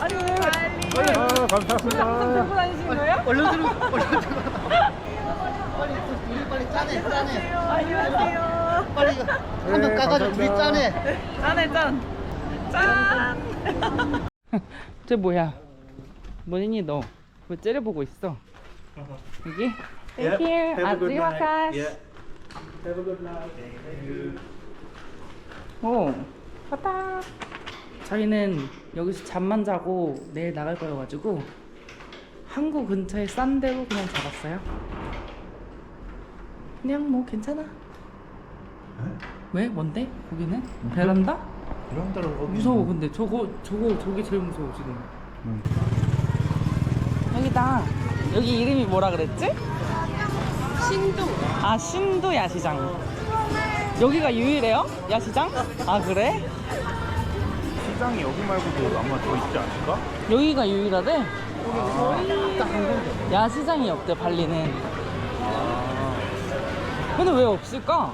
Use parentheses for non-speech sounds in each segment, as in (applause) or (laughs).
아니 왜? 아, 감사합니다. 들고 다니시는 거예요? 얼른 들어 얼른 들어 빨리 둘이 빨리 짜내 짜내 안녕하세요. 빨리 이거 한번 네, 까가지고 둘이. 짜내 짠해 짠. 짠. 저 뭐야? 뭐니 너? 왜 째려보고 있어? 여기? Thank you. 아, 들어가스. 오, 갔다. 저희는 여기서 잠만 자고 내일 나갈 거여가지고 항구 근처에 싼 데로 그냥 잡았어요. 그냥 뭐 괜찮아. 왜? 뭔데? 거기는? 베란다? 베란다를 어디 무서워 근데 저거 저거 저게 제일 무서워 지금. 응. 여기다. 여기 이름이 뭐라 그랬지? 신도. 아 신도 야시장. 여기가 유일해요? 야시장? 아 그래? 시장이 여기 말고도 아마 더 있지 않을까? 여기가 유일하대? 야시장이 없대 발리는. 근데 왜 없을까?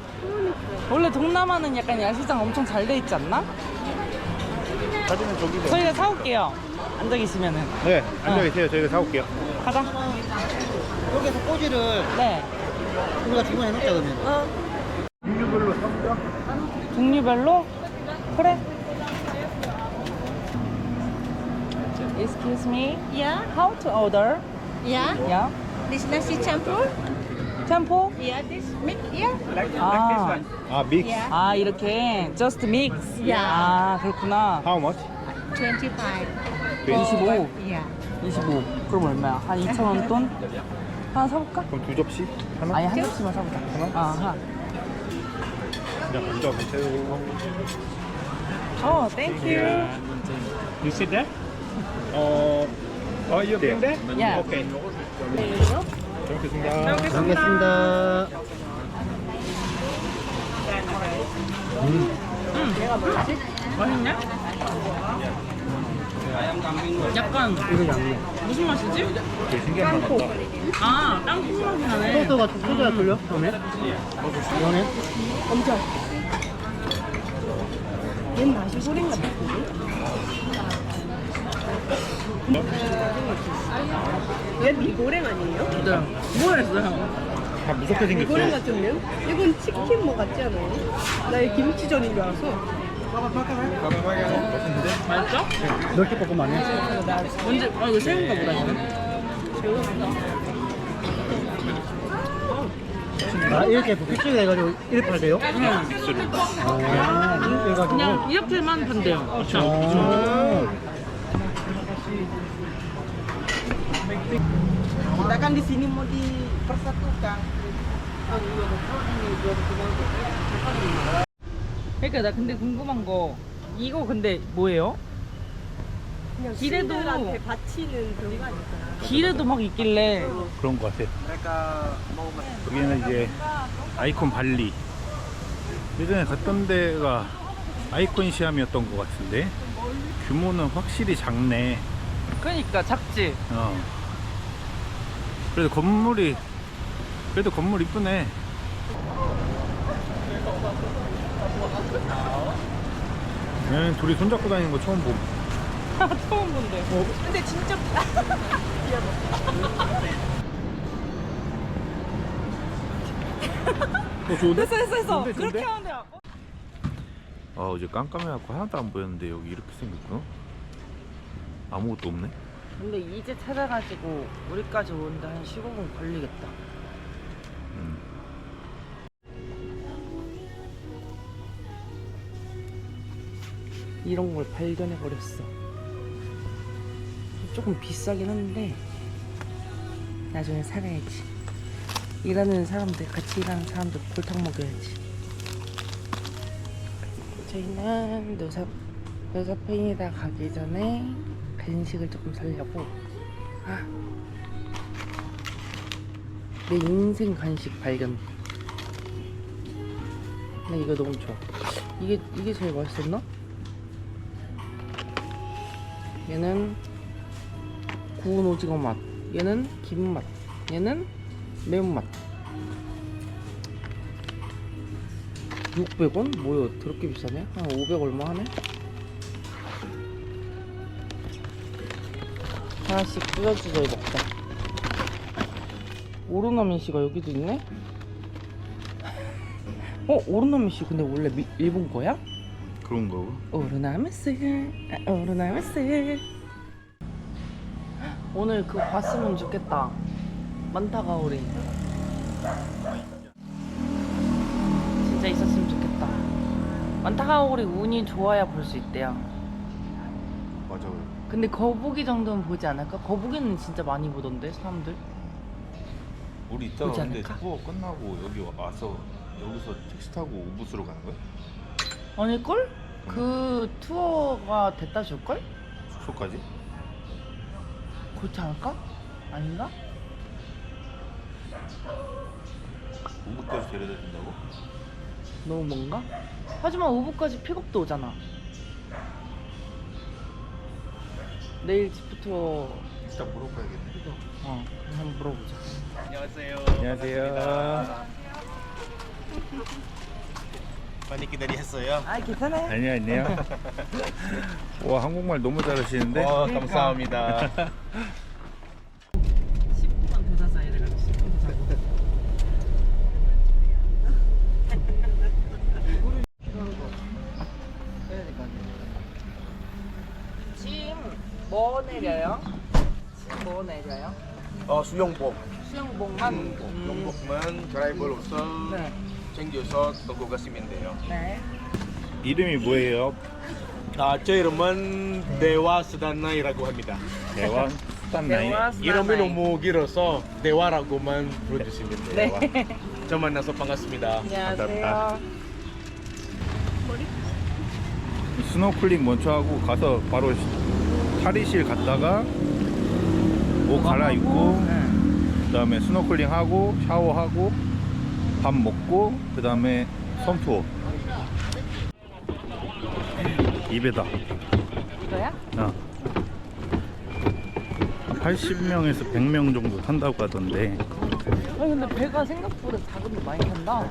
원래 동남아는 약간 야시장 엄청 잘 돼 있지 않나? 사진은 저기서. 저희가 사올게요. 앉아 계시면은. 네, 앉아 계세요. 저희가 사올게요. 가자. 여기서 꼬지를 네. 우리가 주문해 놓자 그러면 종류별로 사보자. 종류별로? 그래. Excuse me. Yeah, How to order? yeah. Yeah. This nasi campur. 템포? Yeah, this mix. Yeah. 아, 아, 믹스. Yeah. 아 이렇게 just mix. Yeah. 아 그렇구나. How much? 25. 25. Yeah. 25. 그럼 얼마야? 한 2천 원 돈? 하나 사볼까? 그럼 두 접시? 하나? 아니 한 접시만 사보자. 하나? 아, 하나. 그냥 앉아보세요. 어, thank you. You sit there? 어, 어, you bring there? Yeah. Okay. 잘 먹겠습니다. 알겠습니다 맛있냐? 약간 이거 양념 무슨 맛이지? 되게 신기한 맛 같다. 아, 땅콩 맛이 나네. 소스가 소스가 끌려? 처음에? 이거네? 얘 미고랭 아니에요? 네. 뭐 했어요? 다 무섭게 생겼어. 미고랭 같은데요? 이건 치킨 뭐 같지 않아요? 나얘 김치전인 줄 알았어. 맛있어? 넓게 볶음 아니야? 언제? 아 이거 새우인가 보다 이거는. 아 이렇게 뷔치게 해가지고 이렇게 팔대요? 아 이렇게 해가지고 그냥 이렇게만 판대요. 아 Kita kan di sini mau dipersatukan. 그러니까 나 근데 궁금한 거 이거 근데 뭐예요? 그냥 길에도- 신들한테 바치는 그런 거 아닐까? 길에도 막 있길래 그런 것 같아. 여기는 이제 아이콘 발리. 예전에 갔던 데가 아이콘 시암이었던 것 같은데 규모는 확실히 작네. 그러니까 작지. 어. 그래도 건물이 그래도 건물 이쁘네. 얘는 둘이 손잡고 다니는 거 처음 봄. (laughs) 처음 본데. 근데 진짜 (laughs) 어, 좋은데? 됐어 됐어 됐어. 좋은데, 그렇게 좋은데? 하면 돼요. 아 어제 깜깜해갖고 하나도 안 보였는데 여기 이렇게 생겼어? 아무것도 없네. 근데 이제 찾아가지고 우리까지 오는데 한 15분 걸리겠다. 음. 이런 걸 발견해 버렸어. 조금 비싸긴 한데 나중에 사가야지. 일하는 사람들 같이 일하는 사람들 골탕 먹여야지. 저희는 노사 노사pen이다 가기 전에 간식을 조금 사려고. 아, 내 인생 간식 발견. 나 이거 너무 좋아. 이게 이게 제일 맛있었나? 얘는 구운 오징어 맛. 얘는 김 맛. 얘는 매운맛. 600원? 뭐야, 더럽게 비싸네? 한 500 얼마 하네? 하나씩 쭈저쭈저 먹자. 오로나미씨가 여기도 있네? 어? 오로나미씨 근데 원래 미, 일본 거야? 그런 거. 오로나미씨 아, 오로나미씨 오늘 그거 봤으면 좋겠다 만타가 우리 진짜 있었으면 좋겠다 만타가 우리 운이 좋아야 볼 수 있대요 맞아. 근데 거북이 정도는 보지 않을까? 거북이는 진짜 많이 보던데 사람들 우리 이따가 보지 근데 않을까? 투어 끝나고 여기 와서 여기서 택시 타고 우붓으로 가는 거야? 아닐걸? 그 투어가 됐다 줄걸? 숙소까지? 그렇지 않을까? 아닌가? 우붓까지 데려다 준다고? 너무 뭔가? 하지만 우부까지 픽업도 오잖아. 내일 집부터 일단 물어봐야겠네. 어, 한번 물어보자. 안녕하세요. 많이 기다리셨어요? 아, 괜찮아요. 아니요, 아니요. (laughs) 와, 한국말 너무 잘하시는데? 어, 감사합니다. (laughs) 10분만 더 자자 이래가지고 10분 더 자고. 짐 뭐 내려요? 짐뭐 내려요? 어, 수영복. 수영복만? 음, 수영복만 드라이버로서 네. 챙겨서 들고 가시면 돼요. 네. 이름이 뭐예요? 아, 제 이름은 대화 스단나이라고 합니다. 대화 (laughs) 이름이 스나나이. 너무 길어서 대화라고만 불러주시면 돼요. 네. (laughs) 저 만나서 반갑습니다. 안녕하세요. 스노클링 먼저 하고 가서 바로 탈의실 갔다가 옷 갈아입고 네. 그다음에 스노클링 하고 샤워하고 밥 먹고 그 다음에 섬투어 입에다 이거야? 어. 80명에서 100명 정도 탄다고 하던데 아니 근데 배가 생각보다 작은데 많이 탄다.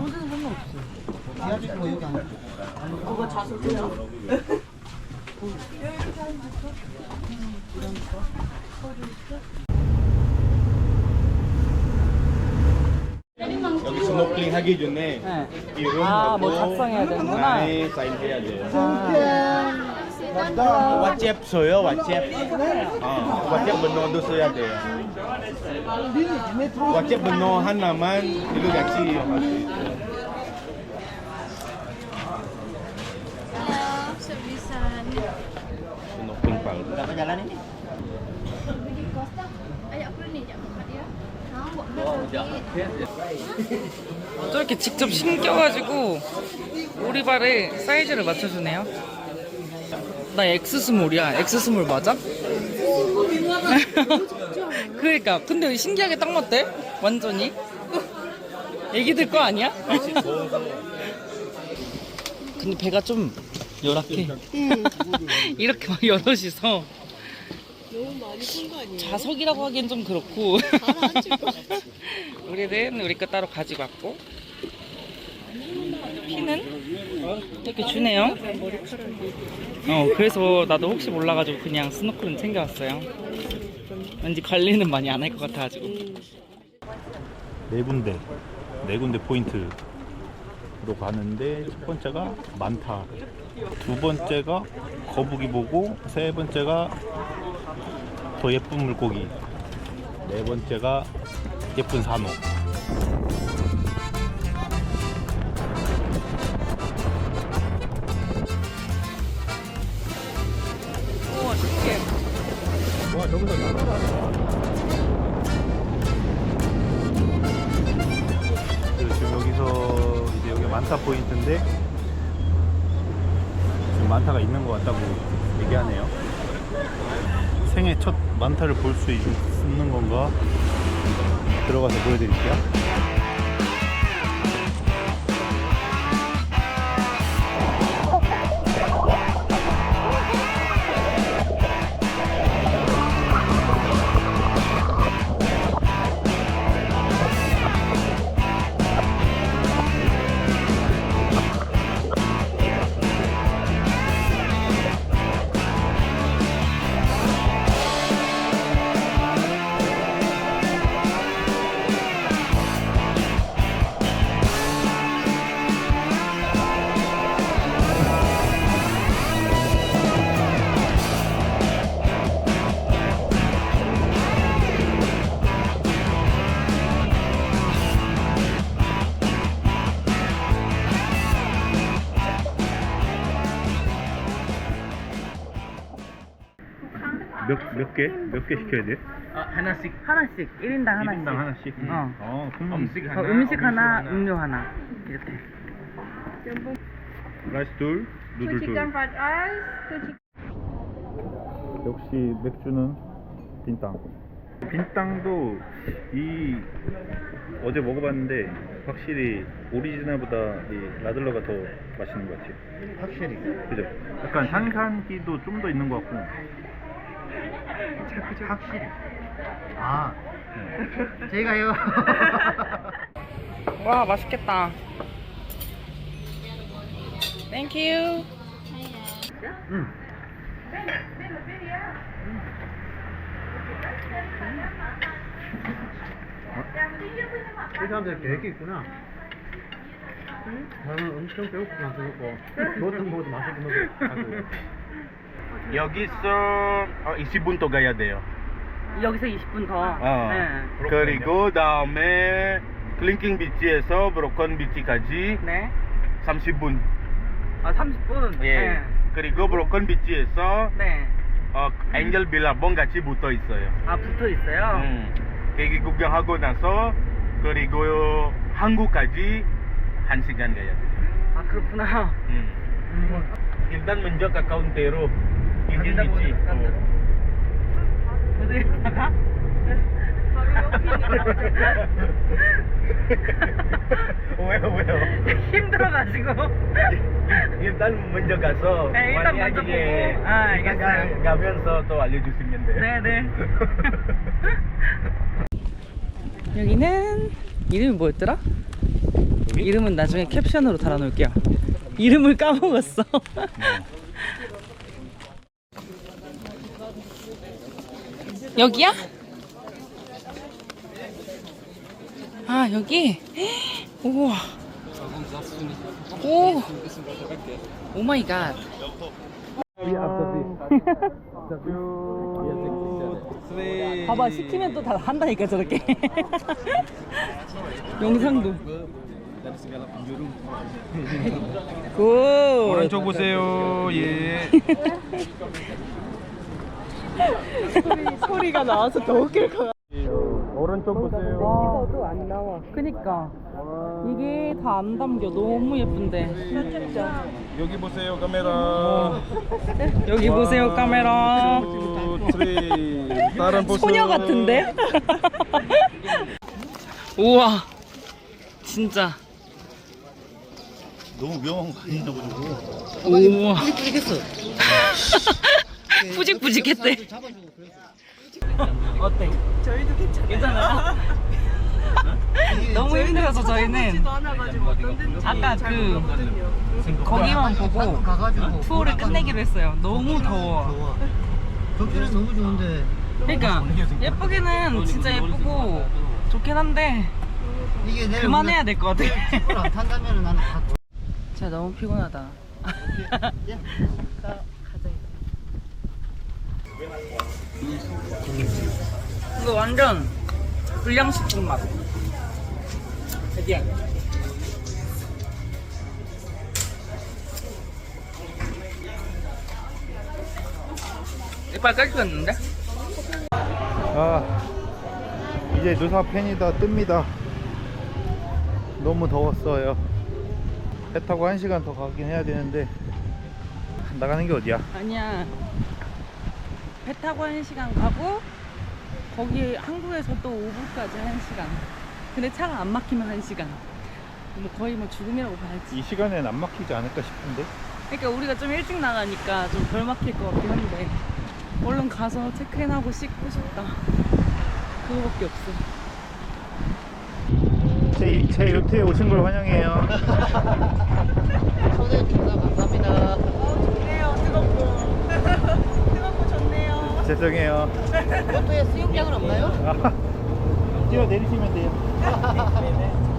아무 데나 상관없어. 그거 자석이야. 여기 스노클링 하기 전에 네. 이름하고 아, 뭐 작성해야 되는구나. 나의 사인해야 돼요. 아, 왓츠앱 써요, 왓츠앱. 어, 왓츠앱 번호도 써야 돼요. 왓츠앱 번호 하나만 이거 같이 하세요. 스노클링 저렇게 직접 신겨가지고 오리발에 사이즈를 맞춰주네요. 나 X 스몰이야. X 스몰 맞아? (laughs) 그러니까 근데 신기하게 딱 맞대? 완전히. 애기들 거 아니야? (laughs) 근데 배가 좀 열악해. (laughs) 이렇게 막 여럿이서 너무 많이 푼거 아니에요? 좌석이라고 하기엔 좀 그렇고. 우리는 우리 거 따로 가지고 왔고. 피는 이렇게 주네요. 어, 그래서 나도 혹시 몰라가지고 그냥 스노클은 챙겨왔어요. 왠지 관리는 많이 안 할 것 같아가지고. 네 군데 네 군데 포인트 로 가는데 첫 번째가 많다 두 번째가 거북이 보고 세 번째가 더 예쁜 물고기 네 번째가 예쁜 산호 우와, 신기해. 와, 저기서 지금 여기서 이제 여기 많다 포인트인데 지금 많다가 있는 것 같다고 얘기하네요 생애 첫 많다를 볼 수 있는 건가 들어가서 보여드릴게요 몇, 몇 개? 몇 개 시켜야 돼? 아, 하나씩. 하나씩 1인당 하나씩 1인당 하나씩? 어. 어, 그러면 음식 어, 하나. 음식 하나, 음료 음료 하나 이렇게 라이스 둘, Two 누들 둘. chicken fried rice, two chicken. 역시 맥주는 빈땅. 빈땅도 이 어제 먹어봤는데 확실히 오리지널보다 이 라들러가 더 맛있는 것 같아요. 확실히. 그죠? 약간 산산기도 좀 더 있는 것 같고. 확실히. 아. 제가요. (laughs) 와 맛있겠다 땡큐 이 사람들 계획이 있구나. 나는 엄청 배고프고 안 배고파. 뭐든 먹어도 맛있게 먹어. 여기서 어, 20분 더 가야 돼요. 여기서 20분 더 어. 네. 그리고 다음에 클링킹 비치에서 브로컨 비치까지 네. 30분. 아 30분 예. 네. 그리고 브로컨 비치에서 네. 어, 엔젤 빌라봉 같이 붙어 있어요. 아 붙어 있어요 음. 거기 구경하고 나서 그리고 한국까지 한 시간 가야 돼요. 아 그렇구나 음. 일단 먼저 가까운 데로 일진 간다고 비치. 간다. 어. 어디다가 왜요 왜요? 힘들어가지고 일단 먼저 가서 네, 일단 먼저 만약에 보고. 아, 알겠어요. 가- 가면서 또 알려주시면 돼요. 네네 여기는 이름이 뭐였더라? 이름은 나중에 캡션으로 달아놓을게요 이름을 까먹었어 (laughs) 여기야? 아 여기? (gasps) 우와 오 오 마이 갓 봐봐 시키면 또 다 한다니까 저렇게 (laughs) 영상도 (laughs) 굿 오른쪽 보세요. 예. (laughs) 소리가 나와서 더 웃길 것 같아. 오른쪽 보세요. 와또안 나와. 그니까 이게 다 안 담겨 너무 예쁜데 여기 보세요 카메라. 여기 보세요 카메라 투, 쓰리. (laughs) 다른 포스. 소녀 같은데? (laughs) 우와 진짜 너무 위험한 거 아니냐고. 우와 뿌리겠어. (laughs) (laughs) 잡아주고 그래서. 어때? 저희도 괜찮아요 괜찮아요? (laughs) 너무 힘들어서 저희는 아까 그 거기만 보고 가가지고. 투어를 끝내기로 했어요 너무 더워 좋아. 경치는 너무 좋은데. 그러니까 예쁘기는 진짜 예쁘고 좋긴 한데 그만해야 될 것 같아 우리가 안 탄다면 나는 다. 진짜 너무 피곤하다 (laughs) 예. 이거 완전 불량식품 맛 되게 이빨 깔끔했는데? 아, 이제 누사 팬이다 뜹니다. 너무 더웠어요. 배 타고 한 시간 더 가긴 해야 되는데 나가는 게 어디야? 아니야 배 타고 한 시간 가고 거기 한국에서 또 5분까지 한 시간 근데 차가 안 막히면 한 시간 뭐 거의 뭐 죽음이라고 봐야지 이 시간엔 안 막히지 않을까 싶은데. 그러니까 우리가 좀 일찍 나가니까 좀 덜 막힐 것 같긴 한데 얼른 가서 체크인하고 씻고 싶다 그거밖에 없어 제, 제 요트에 오신 걸 환영해요. (laughs) 초대해 주셔서 감사합니다. 좋네요. 뜨겁고. 뜨겁고 좋네요. 죄송해요. 요트에 수영장은 없나요? (laughs) 아, 뛰어 내리시면 돼요. (laughs)